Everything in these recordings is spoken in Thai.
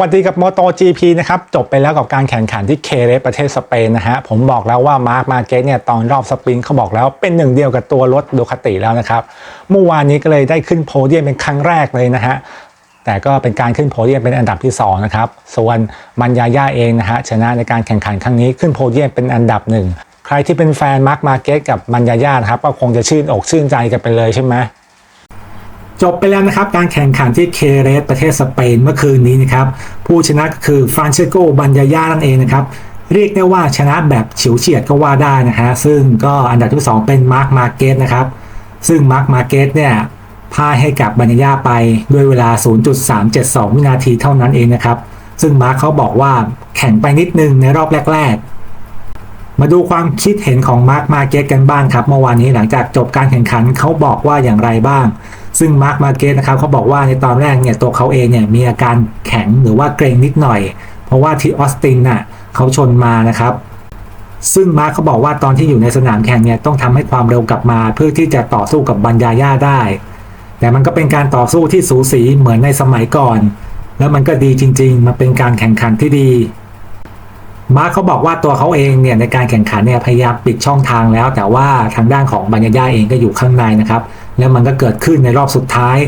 วัสดีกับโมโต GP นะครับ จบไปแล้วกับการแข่งขันที่เคเรสประเทศสเปนนะฮะ ผมบอกแล้วว่ามาร์คมาเกสเนี่ยตอนรอบสปรินต์เขาบอกแล้วเป็นหนึ่งเดียวกับตัวรถดูคาติแล้วนะครับ เมื่อวานนี้ก็เลยได้ขึ้นโพเดียมเป็นครั้งแรกเลยนะฮะ แต่ก็เป็นการขึ้นโพเดียมเป็นอันดับที่ 2 นะครับ ส่วนมันยาย่าเองนะฮะชนะในการแข่งขันครั้งนี้ขึ้นโพเดียมเป็นอันดับหนึ่งใครที่เป็นแฟนมาร์คมาเกสกับมันยาย่านะครับก็คงจะชื่นอกชื่นใจกันไปเลยใช่ไหม จบไปแล้วนะครับการแข่งขันที่เคเรสประเทศสเปนเมื่อคืนนี้นะครับผู้ชนะคือฟรานเชโกบันยาย่านั่นเองนะครับเรียกได้ว่าชนะแบบเฉียวเฉียดก็ว่าได้นะฮะซึ่งก็อันดับที่ 2 เป็นมาร์คมาเกสนะครับซึ่งมาร์คมาเกสเนี่ยพ่ายให้กับบันย่าไปด้วยเวลา 0.372 วินาทีเท่านั้นเองนะครับซึ่งมาร์คเขาบอกว่าแข่งไปนิดนึงในรอบแรก ๆ มาดูความคิดเห็นของมาร์คมาเกตกันบ้างครับเมื่อวานนี้หลังจากจบการแข่งขันเขาบอกว่าอย่างไรบ้าง ซึ่งมาร์คมาเกตนะครับเขาบอกว่าในตอนแรกเนี่ยตัวเขาเองเนี่ยมีอาการแข็งหรือว่าเกรงนิดหน่อย เพราะว่าที่ออสตินน่ะเขาชนมานะครับ ซึ่งมาร์คเขาบอกว่าตอนที่อยู่ในสนามแข่งเนี่ยต้องทำให้ความเร็วกลับมา เพื่อที่จะต่อสู้กับบันยาย่าได้ แต่มันก็เป็นการต่อสู้ที่สูสีเหมือนในสมัยก่อน แล้วมันก็ดีจริง ๆ มันเป็นการแข่งขันที่ดีมาร์คเขาบอกว่าตัวเขาเองเนี่ยในการแข่งขันเนี่ยพยายามปิดช่องทางแล้ว แต่ว่าทางด้านของบัญญาย่าเองก็อยู่ข้างในนะครับ แล้วมันก็เกิดขึ้นในรอบสุดท้าย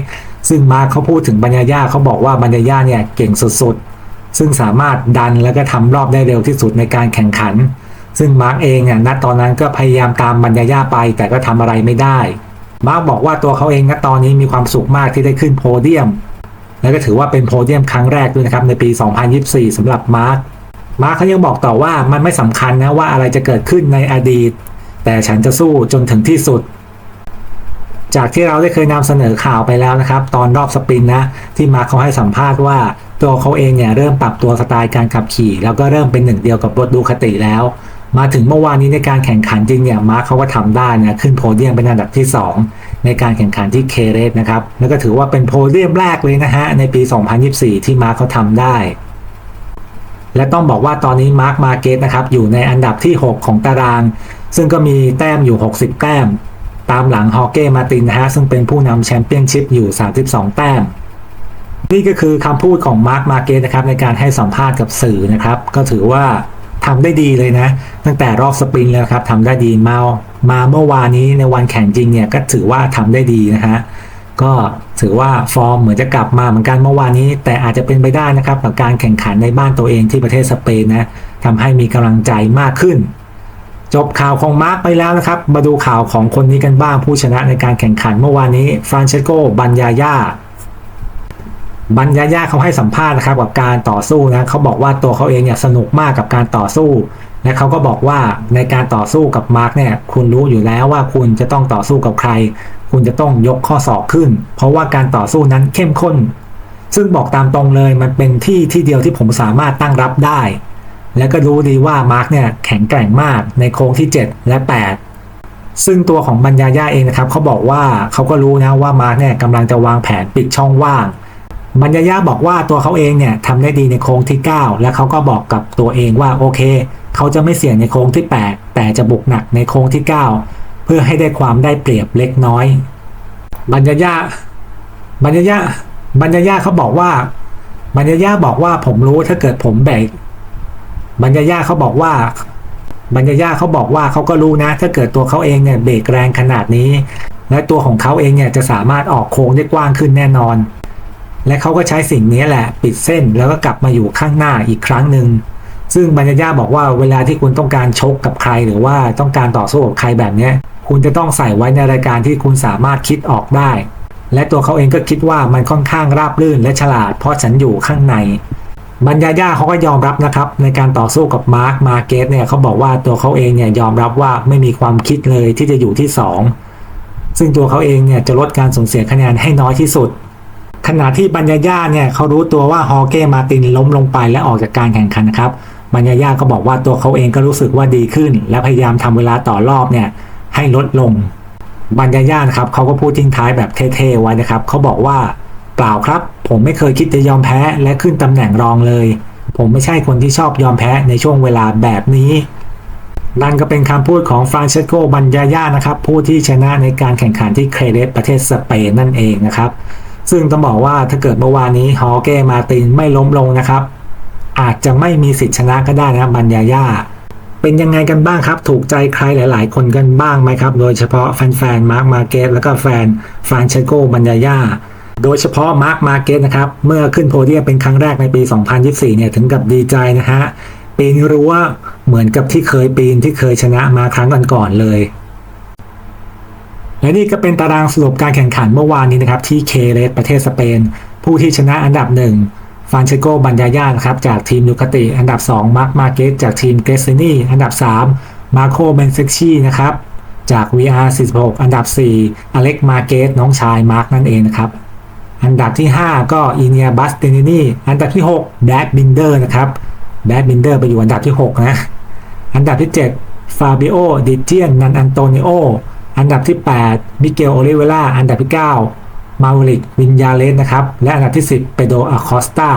ซึ่งมาร์คเขาพูดถึงบัญญาย่าเขาบอกว่าบัญญาย่าเนี่ยเก่งสุดๆ ซึ่งสามารถดันแล้วก็ทำรอบได้เร็วที่สุดในการแข่งขัน ซึ่งมาร์คเองเนี่ยณตอนนั้นก็พยายามตามบัญญาย่าไปแต่ก็ทำอะไรไม่ได้ มาร์คบอกว่าตัวเขาเองณตอนนี้มีความสุขมากที่ได้ขึ้นโพเดียม และก็ถือว่าเป็นโพเดียมครั้งแรกด้วยนะครับในปี 2024สำหรับมาร์คมาร์คเขายังบอกต่อว่ามันไม่สำคัญนะว่าอะไรจะเกิดขึ้นในอดีต แต่ฉันจะสู้จนถึงที่สุด จากที่เราได้เคยนำเสนอข่าวไปแล้วนะครับ ตอนรอบสปรินต์นะที่มาร์คเขาให้สัมภาษณ์ว่าตัวเขาเองเนี่ยเริ่มปรับตัวสไตล์การขับขี่ แล้วก็เริ่มเป็นหนึ่งเดียวกับรถดูคติแล้ว มาถึงเมื่อวานนี้ในการแข่งขันจริงเนี่ยมาร์คเขาก็ทำได้นะขึ้นโพเดียมเป็นอันดับที่ 2 ในการแข่งขันที่เคเรสนะครับแล้วก็ถือว่าเป็นโพเดียมแรกเลยนะฮะในปี 2024 ที่มาร์คเขาทำได้และต้องบอกว่าตอนนี้มาร์คมาเกตนะครับอยู่ในอันดับที่ 6 ของตาราง ซึ่งก็มีแต้มอยู่ 60 แต้ม ตามหลังฮอเก้มาตินนะฮะซึ่งเป็นผู้นำแชมเปี้ยนชิพอยู่ 32 แต้ม นี่ก็คือคำพูดของมาร์คมาเกตนะครับในการให้สัมภาษณ์กับสื่อนะครับ ก็ถือว่าทำได้ดีเลยนะ ตั้งแต่รอบสปรินแล้วครับทำได้ดีมามาเมื่อวานนี้ในวันแข่งจริงเนี่ยก็ถือว่าทำได้ดีนะฮะก็ถือว่าฟอร์มเหมือนจะกลับมาเหมือนกันเมื่อวานนี้ แต่อาจจะเป็นไปได้นะครับกับการแข่งขันในบ้านตัวเองที่ประเทศสเปนนะทำให้มีกำลังใจมากขึ้น จบข่าวของมาร์กไปแล้วนะครับ มาดูข่าวของคนนี้กันบ้างผู้ชนะในการแข่งขันเมื่อวานนี้ฟรานเชโกบันยาย่าบันยาย่าเขาให้สัมภาษณ์นะครับกับการต่อสู้นะเขาบอกว่าตัวเขาเองเนี่ยสนุกมากกับการต่อสู้ และเขาก็บอกว่าในการต่อสู้กับมาร์กเนี่ยคุณรู้อยู่แล้วว่าคุณจะต้องต่อสู้กับใคร คุณจะต้องยกข้อศอกขึ้น เพราะว่าการต่อสู้นั้นเข้มข้น ซึ่งบอกตามตรงเลยมันเป็นที่ที่เดียวที่ผมสามารถตั้งรับได้ และก็รู้ดีว่ามาร์กเนี่ยแข็งแกร่งมากในโค้งที่ 7 และ 8 ซึ่งตัวของบัญญาย่าเองนะครับเขาบอกว่าเขาก็รู้นะว่ามาร์กเนี่ยกำลังจะวางแผนปิดช่องว่างบัญญาย่าบอกว่าตัวเขาเองเนี่ยทำได้ดีในโค้งที่ 9 และเขาก็บอกกับตัวเองว่าโอเค เขาจะไม่เสี่ยงในโค้งที่ 8 แต่จะบุกหนักในโค้งที่ 9 เพื่อให้ได้ความได้เปรียบเล็กน้อยบัญญาย่าบัญญาย่าบัญญาย่าเขาบอกว่าบัญญาย่าบอกว่าผมรู้ถ้าเกิดผมแบก บัญญายาเขาบอกว่าบัญญายาเขาบอกว่าเขาก็รู้นะ ถ้าเกิดตัวเขาเองเนี่ยเบรกแรงขนาดนี้ และตัวของเขาเองเนี่ยจะสามารถออกโค้งได้กว้างขึ้นแน่นอน และเขาก็ใช้สิ่งนี้แหละ ปิดเส้นแล้วก็กลับมาอยู่ข้างหน้าอีกครั้งหนึ่งซึ่งบัญญายาบอกว่าเวลาที่คุณต้องการชกกับใคร หรือว่าต้องการต่อสู้กับใครแบบนี้คุณจะต้องใส่ไว้ในรายการที่คุณสามารถคิดออกได้ และตัวเขาเองก็คิดว่ามันค่อนข้างราบรื่นและฉลาด เพราะฉันอยู่ข้างใน บัญญาย่าเขาก็ยอมรับนะครับ ในการต่อสู้กับมาร์คมาเกตเนี่ยเขาบอกว่าตัวเขาเองเนี่ยยอมรับว่าไม่มีความคิดเลยที่จะอยู่ที่สองซึ่งตัวเขาเองเนี่ยจะลดการสูญเสียคะแนนให้น้อยที่สุด ขณะที่บัญญาย่าเนี่ยเขารู้ตัวว่าฮอเก้มาตินล้มลงไปและออกจากการแข่งขันนะครับบัญญาย่าก็บอกว่าตัวเขาเองก็รู้สึกว่าดีขึ้น และพยายามทำเวลาต่อรอบเนี่ยให้ลดลงบัญญาย่าครับเขาก็พูดทิ้งท้ายแบบเท่ๆไว้นะครับเขาบอกว่า เปล่าครับ ผมไม่เคยคิดจะยอมแพ้และขึ้นตำแหน่งรองเลย ผมไม่ใช่คนที่ชอบยอมแพ้ในช่วงเวลาแบบนี้นั่นก็เป็นคำพูดของฟรานเชสโก บัญญายานะครับ ผู้ที่ชนะในการแข่งขันที่เครเดสประเทศสเปนนั่นเองนะครับ ซึ่งต้องบอกว่าถ้าเกิดเมื่อวานนี้ฮอเก้มาตินไม่ล้มลงนะครับ อาจจะไม่มีสิทธิ์ชนะก็ได้นะครับบัญญายาเป็นยังไงกันบ้างครับ ถูกใจใครหลาย ๆ คนกันบ้างไหมครับ โดยเฉพาะแฟนๆมาร์คมาเกตแล้วก็แฟนฟรานเชสโก บัญญายา โดยเฉพาะมาร์คมาเกตนะครับ เมื่อขึ้นโพเดียมเป็นครั้งแรกในปี 2024 เนี่ยถึงกับดีใจนะฮะ ปีนรั้วเหมือนกับที่เคยปีนที่เคยชนะมาครั้งก่อนๆเลย และนี่ก็เป็นตารางสรุปการแข่งขันเมื่อวานนี้นะครับ ที่เคเรสประเทศสเปน ผู้ที่ชนะอันดับหนึ่งฟานเชโกบัญญาย่านะครับจากทีมดูคาติ อันดับ 2 มาร์คมาเกตจากทีมเกรซินีอันดับ 3 มาโคเบนเซกชีนะครับจาก VR 46 อันดับ 4 อเล็กมาเกตน้องชายมาร์คนั่นเองนะครับ อันดับที่ 5 ก็อีเนียบัสเตนินีอันดับที่6แบดบินเดอร์นะครับแบดบินเดอร์ไปอยู่อันดับที่ 6 นะ อันดับที่ 7 ฟาบิโอดิเจียนนันอันโตนิโออันดับที่ 8 มิเกลโอลิเวล่าอันดับที่ 9 มาริกวินยาเลสนะครับ และอันดับที่ 10 เปโดอาคอสตา